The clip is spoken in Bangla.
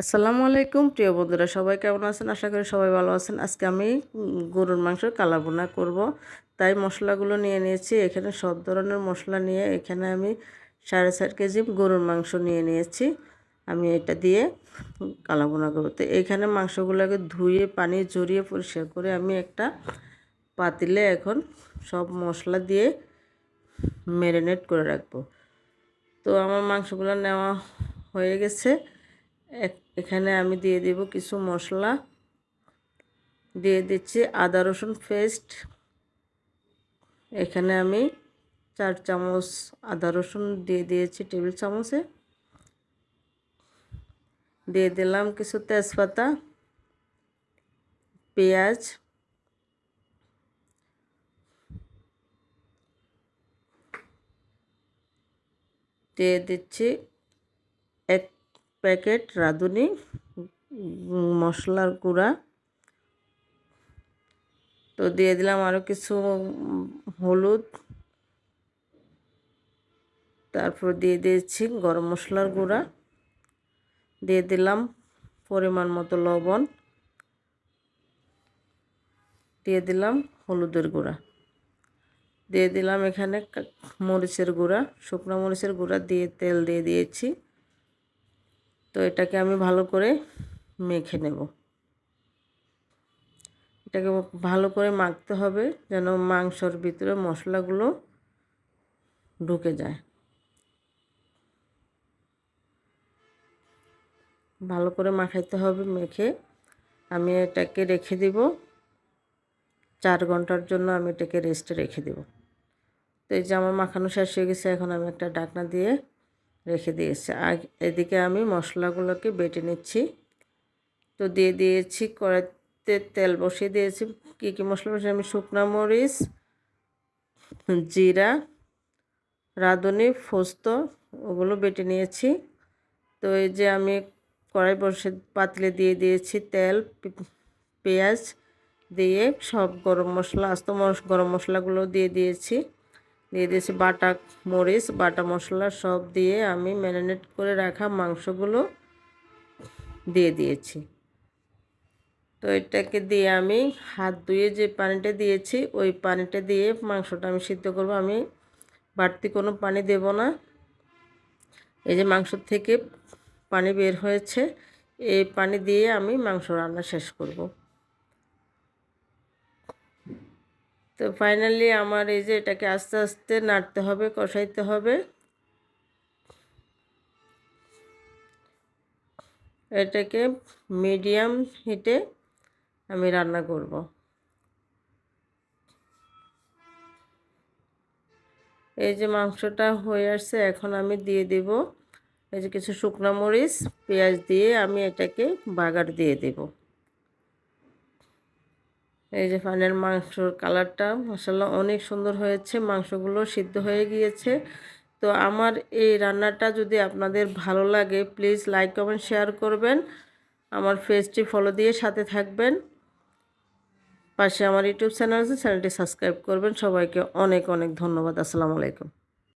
আসসালামু আলাইকুম, প্রিয় বন্ধুরা, সবাই কেমন আছেন? আশা করি সবাই ভালো আছেন। আজকে আমি গরুর মাংস কালাবোনা করব। তাই মশলাগুলো নিয়ে নিয়েছি। এখানে সব ধরনের মশলা নিয়ে এখানে আমি সাড়ে চার কেজি গরুর মাংস নিয়ে নিয়েছি। আমি এটা দিয়ে কালাবোনা করব। তো এখানে মাংসগুলোকে ধুয়ে, পানি জড়িয়ে পরিষ্কার করে আমি একটা পাতিলে এখন সব মশলা দিয়ে ম্যারিনেট করে রাখব। তো আমার মাংসগুলো নেওয়া হয়ে গেছে। এক- এখানে আমি দিয়ে দেব কিছু মশলা। দিয়ে দিচ্ছি আদা রসুন পেস্ট। এখানে আমি চার চামচ আদা রসুন দিয়ে দিয়েছি টেবিল চামচে। দিয়ে দিলাম কিছু তেজপাতা, পেঁয়াজ। দিয়ে দিচ্ছি এক প্যাকেট, রাঁধুনি, মশলার গুঁড়া। তো দিয়ে দিলাম আরও কিছু, হলুদ। তারপর দিয়ে দিয়েছি গরম মশলার গুঁড়া। দিয়ে দিলাম পরিমাণ মতো লবণ। দিয়ে দিলাম হলুদের গুঁড়া। দিয়ে দিলাম এখানে মরিচের গুঁড়া, শুকনো মরিচের গুঁড়া, দিয়ে তেল দিয়ে দিয়েছি। তো এটাকে আমি ভালো করে মেখে নেব। এটাকে ভালো করে মাখতে হবে যেন মাংসর ভিতরে মশলাগুলো ঢুকে যায়। ভালো করে মাখাইতে হবে, মেখে আমি এটাকে রেখে দিব। চার ঘণ্টার জন্য আমি এটাকে রেস্টে রেখে দেব। তো এই যে আমার মাখানো শেষ হয়ে গেছে, এখন আমি একটা ডাকনা দিয়ে রেখে দিয়েছি। আর এদিকে আমি মশলাগুলোকে বেটে নিচ্ছি। তো দিয়ে দিয়েছি কড়াইতে তেল বসিয়ে দিয়েছি। কী কী মশলা বসিয়ে আমি শুকনা মরিচ, জিরা, রাঁধুনি ফোস্ত ওগুলো বেটে নিয়েছি। তো এই যে আমি কড়াই বসে পাতলে দিয়ে দিয়েছি তেল, পেঁয়াজ দিয়ে সব গরম মশলা, আস্ত গরম মশলাগুলো দিয়ে দিয়েছি। দিয়ে দিয়েছি বাটা মরিচ, বাটা মশলা সব দিয়ে আমি ম্যারিনেট করে রাখা মাংসগুলো দিয়ে দিয়েছি। তো এটাকে দিয়ে আমি হাত ধুয়ে যে পানিটা দিয়েছি, ওই পানিটা দিয়ে মাংসটা আমি সিদ্ধ করব। আমি বাড়তি কোনো পানি দেব না। এই যে মাংস থেকে পানি বের হয়েছে, এই পানি দিয়ে আমি মাংস রান্না শেষ করব। তো ফাইনালি আমার এই যে এটাকে আস্তে আস্তে নাড়তে হবে, কষাইতে হবে। এটাকে মিডিয়াম হিটে আমি রান্না করব। এই যে মাংসটা হয়ে আসছে, এখন আমি দিয়ে দেব এই যে কিছু শুকনো মরিচ, পেঁয়াজ দিয়ে আমি এটাকে বাগার দিয়ে দেব। এই যে ফাইনাল মাংসর কালারটা মশাল্লাহ অনেক সুন্দর হয়েছে, মাংসগুলো সিদ্ধ হয়ে গিয়েছে। তো আমার এই রান্নাটা যদি আপনাদের ভালো লাগে প্লিজ লাইক কমেন্ট শেয়ার করবেন। আমার পেজটি ফলো দিয়ে সাথে থাকবেন। পাশে আমার ইউটিউব চ্যানেল আছে চ্যানেলটি সাবস্ক্রাইব করবেন। সবাইকে অনেক অনেক ধন্যবাদ। আসসালামু আলাইকুম।